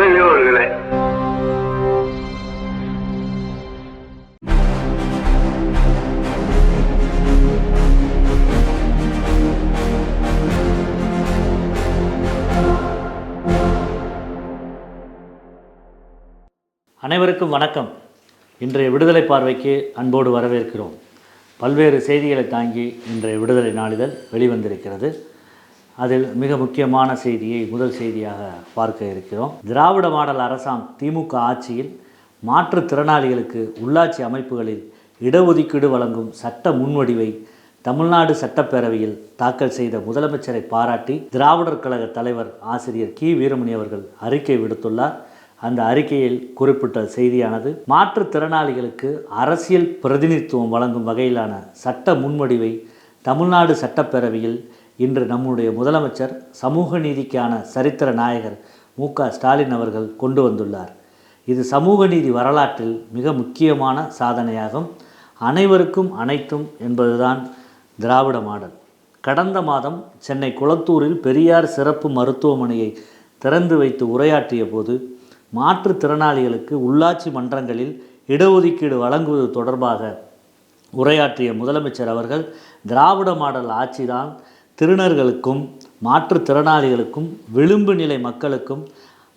பெரியோர்களே. அனைவருக்கும் வணக்கம். இன்றைய விடுதலை பார்வைக்கு அன்போடு வரவேற்கிறோம். பல்வேறு செய்திகளை தாங்கி இன்றைய விடுதலை நாளிதழ் வெளிவந்திருக்கிறது. அதில் மிக முக்கியமான செய்தியை முதல் செய்தியாக பார்க்க இருக்கிறோம். திராவிட மாடல் அரசாம் திமுக ஆட்சியில் மாற்றுத்திறனாளிகளுக்கு உள்ளாட்சி அமைப்புகளில் இடஒதுக்கீடு வழங்கும் சட்ட முன்வடிவை தமிழ்நாடு சட்டப்பேரவையில் தாக்கல் செய்த முதலமைச்சரை பாராட்டி திராவிடர் கழக தலைவர் ஆசிரியர் கி. வீரமணி அவர்கள் அறிக்கை விடுத்துள்ளார். அந்த அறிக்கையில் குறிப்பிட்ட செய்தியானது மாற்றுத்திறனாளிகளுக்கு அரசியல் பிரதிநிதித்துவம் வழங்கும் வகையிலான சட்ட முன்வடிவை தமிழ்நாடு சட்டப்பேரவையில் இன்று நம்முடைய முதலமைச்சர் சமூக நீதிக்கான சரித்திர நாயகர் மு. ஸ்டாலின் அவர்கள் கொண்டு வந்துள்ளார். இது சமூக நீதி வரலாற்றில் மிக முக்கியமான சாதனையாகும். அனைவருக்கும் அனைத்தும் என்பதுதான் திராவிட மாடல். கடந்த மாதம் சென்னை குளத்தூரில் பெரியார் சிறப்பு மருத்துவமனையை திறந்து வைத்து உரையாற்றிய போது மாற்றுத்திறனாளிகளுக்கு உள்ளாட்சி மன்றங்களில் இடஒதுக்கீடு வழங்குவது தொடர்பாக உரையாற்றிய முதலமைச்சர் அவர்கள் திராவிட மாடல் ஆட்சிதான் திருநர்களுக்கும் மாற்றுத்திறனாளிகளுக்கும் விளிம்பு நிலை மக்களுக்கும்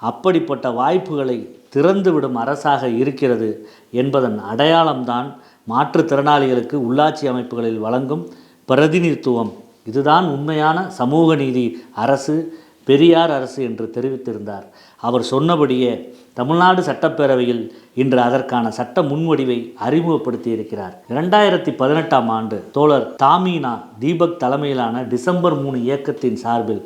அப்படிப்பட்ட வாய்ப்புகளை திறந்துவிடும் அரசாக இருக்கிறது என்பதன் அடையாளம்தான் மாற்றுத்திறனாளிகளுக்கு உள்ளாட்சி அமைப்புகளில் வழங்கும் பிரதிநிதித்துவம். இதுதான் உண்மையான சமூக நீதி அரசு பெரியார் அரசு என்று தெரிவித்திருந்தார். அவர் சொன்னபடியே தமிழ்நாடு சட்டப்பேரவையில் இன்று அதற்கான சட்ட முன்வடிவை அறிமுகப்படுத்தி இருக்கிறார் இரண்டாயிரத்தி பதினெட்டாம் ஆண்டு தோழர் தாமீனா தீபக் தலைமையிலான டிசம்பர் மூணு இயக்கத்தின் சார்பில்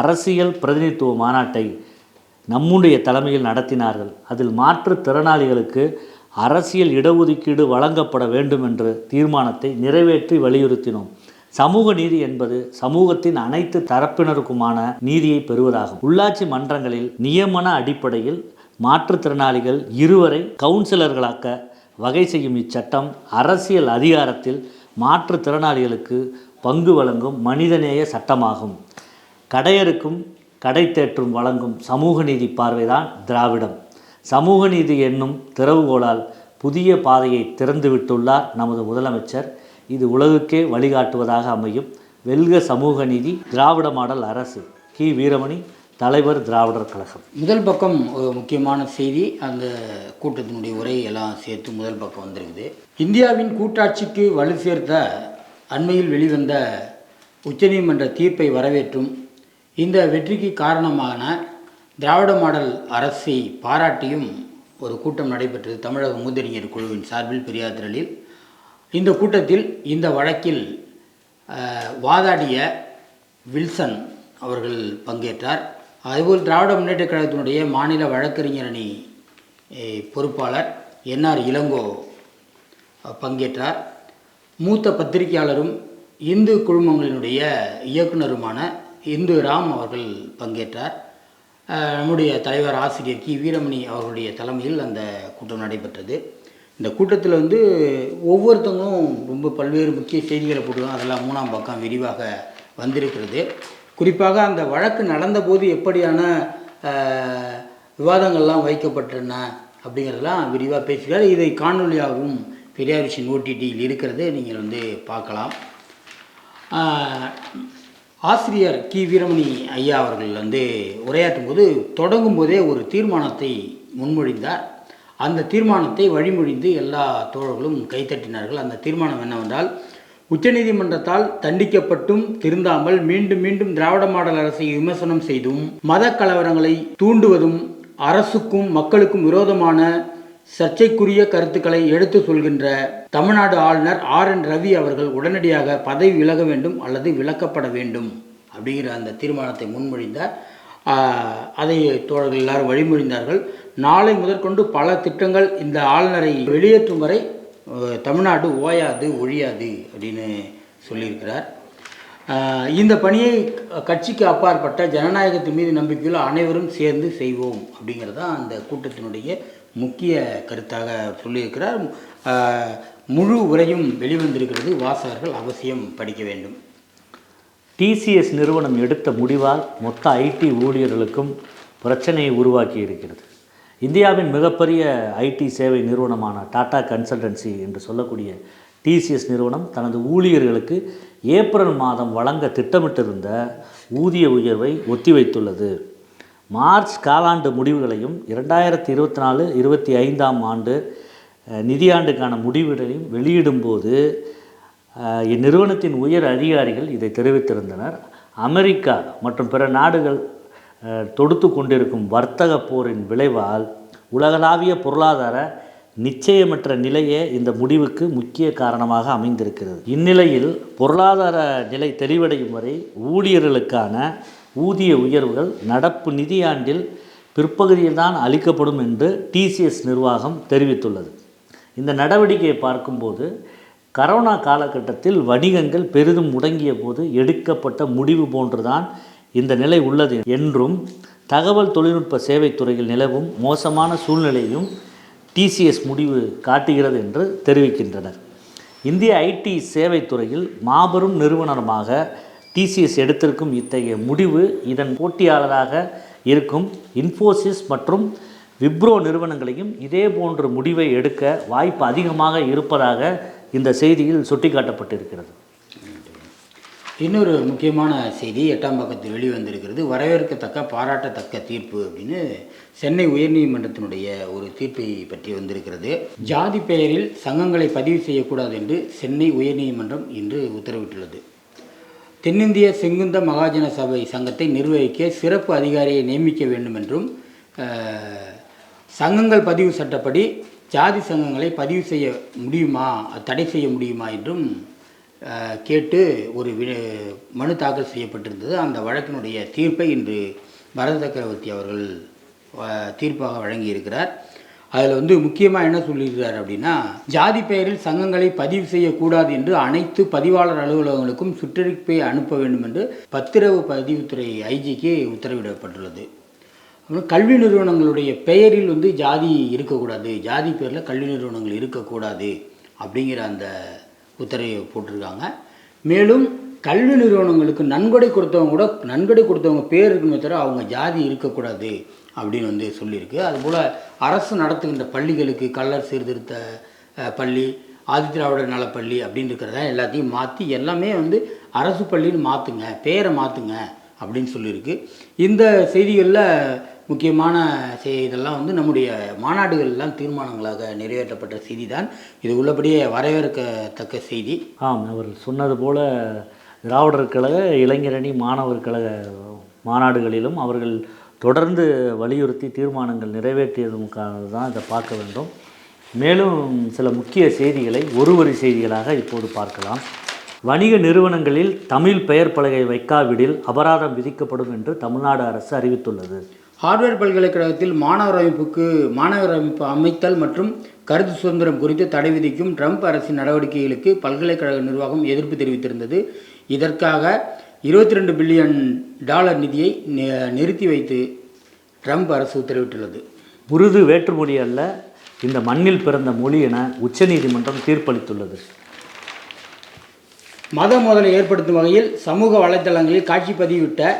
அரசியல் பிரதிநிதித்துவ மாநாட்டை நம்முடைய தலைமையில் நடத்தினார்கள். அதில் மாற்றுத்திறனாளிகளுக்கு அரசியல் இடஒதுக்கீடு வழங்கப்பட வேண்டும் என்று தீர்மானத்தை நிறைவேற்றி வலியுறுத்தினோம். சமூக நீதி என்பது சமூகத்தின் அனைத்து தரப்பினருக்குமான நீதியை பெறுவதாகும். உள்ளாட்சி மன்றங்களில் நியமன அடிப்படையில் மாற்றுத்திறனாளிகள் இருவரை கவுன்சிலர்களாக்க வகை செய்யும் இச்சட்டம் அரசியல் அதிகாரத்தில் மாற்றுத்திறனாளிகளுக்கு பங்கு வழங்கும் மனிதநேய சட்டமாகும். கடையருக்கும் கடை தேற்றும் வழங்கும் சமூக நீதி பார்வைதான் திராவிடம். சமூக நீதி என்னும் திறவுகோலால் புதிய பாதையை திறந்துவிட்டுள்ளார் நமது முதலமைச்சர் இது உலகுக்கே வழிகாட்டுவதாக அமையும். வெல்க சமூக நீதி திராவிட மாடல் அரசு. கி. வீரமணி தலைவர் திராவிடர் கழகம். முதல் பக்கம் ஒரு முக்கியமான செய்தி. அந்த கூட்டத்தினுடைய உரை எல்லாம் சேர்த்து முதல் பக்கம் வந்திருக்குது. இந்தியாவின் கூட்டாட்சிக்கு வலு சேர்த்த அண்மையில் வெளிவந்த உச்சநீதிமன்ற தீர்ப்பை வரவேற்றும் இந்த வெற்றிக்கு காரணமான திராவிட மாடல் அரசை பாராட்டியும் ஒரு கூட்டம் நடைபெற்றது தமிழக மூதறிஞர் குழுவின் சார்பில் பெரியார் திரளில். இந்த கூட்டத்தில் இந்த வழக்கில் வாதாடிய வில்சன் அவர்கள் பங்கேற்றார். அதுபோல் திராவிட முன்னேற்ற கழகத்தினுடைய மாநில வழக்கறிஞர் அணி பொறுப்பாளர் என்ஆர் இளங்கோ பங்கேற்றார். மூத்த பத்திரிகையாளரும் இந்து குழுமங்களினுடைய இயக்குனருமான இந்து ராம் அவர்கள் பங்கேற்றார். நம்முடைய தலைவர் ஆசிரியர் கி. வீரமணி அவர்களுடைய தலைமையில் அந்த கூட்டம் நடைபெற்றது. இந்த கூட்டத்தில் வந்து ஒவ்வொருத்தவங்களும் ரொம்ப பல்வேறு முக்கிய செய்திகளை போட்டுருக்காங்க அதெல்லாம் மூணாம் பக்கம் விரிவாக வந்திருக்கிறது. குறிப்பாக அந்த வழக்கு நடந்தபோது எப்படியான விவாதங்கள்லாம் வைக்கப்பட்டன அப்படிங்கிறதெல்லாம் விரிவாக பேசுகிறார் இதை காணொலியாகவும் பெரியார் விஷயம் ஓடிடியில் இருக்கிறது நீங்கள் வந்து பார்க்கலாம். ஆசிரியர் கி. வீரமணி ஐயா அவர்கள் வந்து உரையாற்றும் போது தொடங்கும் போதே ஒரு தீர்மானத்தை முன்மொழிந்தார். அந்த தீர்மானத்தை வழிமொழிந்து எல்லா தோழர்களும் கைத்தட்டினார்கள் அந்த தீர்மானம் என்னவென்றால் உச்சநீதிமன்றத்தால் தண்டிக்கப்பட்டும் திருந்தாமல் மீண்டும் மீண்டும் திராவிட மாடல் அரசை விமர்சனம் செய்தும் மத கலவரங்களை தூண்டுவதும் அரசுக்கும் மக்களுக்கும் விரோதமான சர்ச்சைக்குரிய கருத்துக்களை எடுத்து சொல்கின்ற தமிழ்நாடு ஆளுநர் ஆர் என் ரவி அவர்கள் உடனடியாக பதவி விலக வேண்டும் அல்லது விலக்கப்பட வேண்டும் அப்படிங்கிற அந்த தீர்மானத்தை முன்மொழிந்தார். அதை தோழர்கள் எல்லாரும் வழிமொழிந்தார்கள். நாளை முதற்கொண்டு பல திட்டங்கள் இந்த ஆளுநரை வெளியேற்றும் வரை தமிழ்நாடு ஓயாது ஒழியாது அப்படின்னு சொல்லியிருக்கிறார். இந்த பணியை கட்சிக்கு அப்பாற்பட்ட ஜனநாயகத்தின் மீது நம்பிக்கையுள்ள அனைவரும் சேர்ந்து செய்வோம் அப்படிங்கிறது தான் அந்த கூட்டத்தினுடைய முக்கிய கருத்தாக சொல்லியிருக்கிறார். முழு உரையும் வெளிவந்திருக்கிறது. வாசகர்கள் அவசியம் படிக்க வேண்டும். டிசிஎஸ் நிறுவனம் எடுத்த முடிவால் மொத்த ஐடி ஊழியர்களுக்கும் பிரச்சனையை உருவாக்கி இருக்கிறது. இந்தியாவின் மிகப்பெரிய ஐடி சேவை நிறுவனமான டாடா கன்சல்டன்சி என்று சொல்லக்கூடிய டிசிஎஸ் நிறுவனம் தனது ஊழியர்களுக்கு ஏப்ரல் மாதம் வழங்க திட்டமிட்டிருந்த ஊதிய உயர்வை ஒத்திவைத்துள்ளது. மார்ச் காலாண்டு முடிவுகளையும் இரண்டாயிரத்தி இருபத்தி நாலு இருபத்தி ஐந்தாம் ஆண்டு நிதியாண்டுக்கான முடிவுகளையும் வெளியிடும்போது இந்நிறுவனத்தின் உயர் அதிகாரிகள் இதை தெரிவித்திருந்தனர். அமெரிக்கா மற்றும் பிற நாடுகள் தொடுத்து கொண்டிருக்கும் வர்த்தக போரின் விளைவால் உலகளாவிய பொருளாதார நிச்சயமற்ற நிலையே இந்த முடிவுக்கு முக்கிய காரணமாக அமைந்திருக்கிறது. இந்நிலையில் பொருளாதார நிலை தெளிவடையும் வரை ஊழியர்களுக்கான ஊதிய உயர்வுகள் நடப்பு நிதியாண்டில் பிற்பகுதியில்தான் அளிக்கப்படும் என்று டிசிஎஸ் நிர்வாகம் தெரிவித்துள்ளது. இந்த நடவடிக்கையை பார்க்கும்போது கரோனா காலகட்டத்தில் வணிகங்கள் பெரிதும் முடங்கிய போது எடுக்கப்பட்ட முடிவு போன்றுதான் இந்த நிலை உள்ளது என்றும் தகவல் தொழில்நுட்ப சேவைத் துறையில் நிலவும் மோசமான சூழ்நிலையும் டிசிஎஸ் முடிவு காட்டுகிறது என்று தெரிவிக்கின்றனர். இந்திய ஐடி சேவைத் துறையில் மாபெரும் நிறுவனமாக டிசிஎஸ் எடுத்திருக்கும் இத்தகைய முடிவு இதன் போட்டியாளராக இருக்கும் இன்ஃபோசிஸ் மற்றும் விப்ரோ நிறுவனங்களையும் இதே போன்ற முடிவை எடுக்க வாய்ப்பு அதிகமாக இருப்பதாக இந்த செய்தியில் சுட்டிக்காட்டப்பட்டிருக்கிறது. இன்னொரு முக்கியமான செய்தி எட்டாம் பக்கத்தில் வெளிவந்திருக்கிறது. வரவேற்கத்தக்க பாராட்டத்தக்க தீர்ப்பு அப்படின்னு சென்னை உயர்நீதிமன்றத்தினுடைய ஒரு தீர்ப்பை பற்றி வந்திருக்கிறது. ஜாதி பெயரில் சங்கங்களை பதிவு செய்யக்கூடாது என்று சென்னை உயர்நீதிமன்றம் இன்று உத்தரவிட்டுள்ளது. தென்னிந்திய செங்குந்த மகாஜன சபை சங்கத்தை நிர்வகிக்க சிறப்பு அதிகாரியை நியமிக்க வேண்டும் என்றும் சங்கங்கள் பதிவு சட்டப்படி ஜாதி சங்கங்களை பதிவு செய்ய முடியுமா? தடை செய்ய முடியுமா? என்றும் கேட்டு ஒரு வி- மனு தாக்கல் செய்யப்பட்டிருந்தது. அந்த வழக்கினுடைய தீர்ப்பை இன்று பரத சக்கரவர்த்தி அவர்கள் தீர்ப்பாக வழங்கியிருக்கிறார். அதில் வந்து முக்கியமாக என்ன சொல்லியிருக்கிறார் அப்படின்னா ஜாதி பெயரில் சங்கங்களை பதிவு செய்யக்கூடாது என்று அனைத்து பதிவாளர் அலுவலகங்களுக்கும் சுற்றறிப்பை அனுப்ப வேண்டும் என்று பத்திரவு பதிவுத்துறை ஐஜிக்கு உத்தரவிடப்பட்டுள்ளது. கல்வி நிறுவனங்களுடைய பெயரில் வந்து ஜாதி இருக்கக்கூடாது. ஜாதி பேரில் கல்வி நிறுவனங்கள் இருக்கக்கூடாது அப்படிங்கிற அந்த உத்தரவை போட்டிருக்காங்க. மேலும் கல்வி நிறுவனங்களுக்கு நன்கொடை கொடுத்தவங்க கூட நன்கொடை கொடுத்தவங்க பேர் இருக்குமே தவிர அவங்க ஜாதி இருக்கக்கூடாது அப்படின்னு வந்து சொல்லியிருக்கு. அதுபோல் அரசு நடத்துகின்ற பள்ளிகளுக்கு கள்ளர் சீர்திருத்த பள்ளி ஆதித்திராவிடர் நலப்பள்ளி அப்படின்னு இருக்கிறத எல்லாத்தையும் மாற்றி எல்லாமே வந்து அரசு பள்ளின்னு மாற்றுங்க பேரை மாற்றுங்க அப்படின்னு சொல்லியிருக்கு. இந்த செய்திகளில் முக்கியமான செய் இதெல்லாம் வந்து நம்முடைய மாநாடுகள்லாம் தீர்மானங்களாக நிறைவேற்றப்பட்ட செய்தி தான் இது உள்ளபடியே வரவேற்கத்தக்க செய்தி. ஆம் அவர் சொன்னது போல திராவிடர் கழக இளைஞரணி மாணவர் கழக மாநாடுகளிலும் அவர்கள் தொடர்ந்து வலியுறுத்தி தீர்மானங்கள் நிறைவேற்றியதுக்காக தான் இதை பார்க்க வேண்டும். மேலும் சில முக்கிய செய்திகளை ஒரு வரி செய்திகளாக இப்போது பார்க்கலாம். வணிக நிறுவனங்களில் தமிழ் பெயர் பலகை வைக்காவிடில் அபராதம் விதிக்கப்படும் என்று தமிழ்நாடு அரசு அறிவித்துள்ளது. ஹார்வர்ட் பல்கலைக்கழகத்தில் மாணவர் அமைப்புக்கு மாணவர் அமைப்பு அமைத்தல் மற்றும் கருத்து சுதந்திரம் குறித்து தடை விதிக்கும் ட்ரம்ப் அரசின் நடவடிக்கைகளுக்கு பல்கலைக்கழக நிர்வாகம் எதிர்ப்பு தெரிவித்திருந்தது. இதற்காக இருபத்தி ரெண்டு பில்லியன் டாலர் நிதியை நி- நிறுத்தி வைத்து ட்ரம்ப் அரசு உத்தரவிட்டுள்ளது. உருது வேற்றுமொழி அல்ல இந்த மண்ணில் பிறந்த மொழி என உச்சநீதிமன்றம் தீர்ப்பளித்துள்ளது. மத மோதலை ஏற்படுத்தும் வகையில் சமூக வலைதளங்களில் காட்சி பதிவிட்ட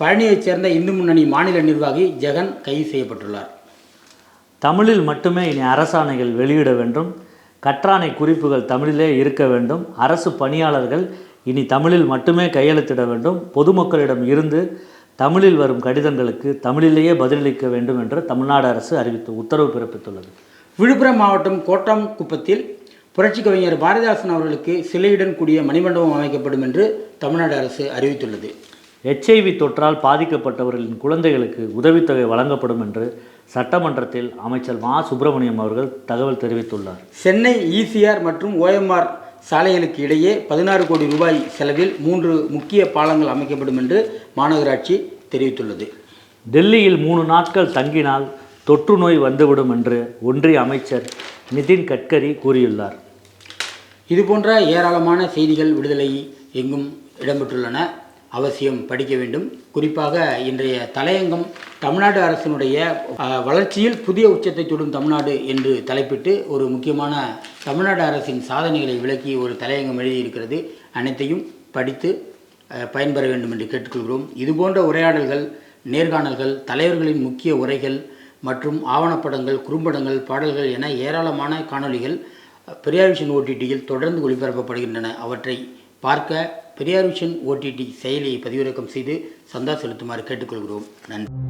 பழனியைச் சேர்ந்த இந்து முன்னணி மாநில நிர்வாகி ஜெகன் கைது செய்யப்பட்டுள்ளார். தமிழில் மட்டுமே இனி அரசாணைகள் வெளியிட வேண்டும். கற்றாணை குறிப்புகள் தமிழிலே இருக்க வேண்டும். அரசு பணியாளர்கள் இனி தமிழில் மட்டுமே கையெழுத்திட வேண்டும். பொதுமக்களிடம் இருந்து தமிழில் வரும் கடிதங்களுக்கு தமிழிலேயே பதிலளிக்க வேண்டும் என்று தமிழ்நாடு அரசு அறிவித்து உத்தரவு பிறப்பித்துள்ளது. விழுப்புரம் மாவட்டம் கோட்டாம்குப்பத்தில் புரட்சி கவிஞர் பாரதிதாசன் அவர்களுக்கு சிலையுடன் கூடிய மணிமண்டபம் அமைக்கப்படும் என்று தமிழ்நாடு அரசு அறிவித்துள்ளது. எச்ஐவி தொற்றால் பாதிக்கப்பட்டவர்களின் குழந்தைகளுக்கு உதவித்தொகை வழங்கப்படும் என்று சட்டமன்றத்தில் அமைச்சர் மா. சுப்பிரமணியம் அவர்கள் தகவல் தெரிவித்துள்ளார். சென்னை ஈசிஆர் மற்றும் ஓஎம்ஆர் சாலைகளுக்கு இடையே பதினாறு கோடி ரூபாய் செலவில் மூன்று முக்கிய பாலங்கள் அமைக்கப்படும் என்று மாநகராட்சி தெரிவித்துள்ளது. டெல்லியில் மூணு நாட்கள் தங்கினால் தொற்று நோய் வந்துவிடும் என்று ஒன்றிய அமைச்சர் நிதின் கட்கரி கூறியுள்ளார். இது போன்ற ஏராளமான செய்திகள் விடுதலை எங்கும் இடம்பெற்றுள்ளன. அவசியம் படிக்க வேண்டும். குறிப்பாக இன்றைய தலையங்கம் தமிழ்நாடு அரசினுடைய வளர்ச்சியில் புதிய உச்சத்தை தொடும் தமிழ்நாடு என்று தலைப்பிட்டு ஒரு முக்கியமான தமிழ்நாடு அரசின் சாதனைகளை விளக்கி ஒரு தலையங்கம் எழுதியிருக்கிறது. அனைத்தையும் படித்து பயன்பெற வேண்டும் என்று கேட்டுக்கொள்கிறோம். இதுபோன்ற உரையாடல்கள் நேர்காணல்கள் தலைவர்களின் முக்கிய உரைகள் மற்றும் ஆவணப்படங்கள் குறும்படங்கள் பாடல்கள் என ஏராளமான காணொளிகள் பெரியார் விஷன் ஓடிடியில் தொடர்ந்து ஒளிபரப்பப்படுகின்றன. அவற்றை பார்க்க பெரியார் விஷன் ஓடிடி செயலியை பதிவிறக்கம் செய்து சந்தா செலுத்துமாறு கேட்டுக்கொள்கிறோம். நன்றி.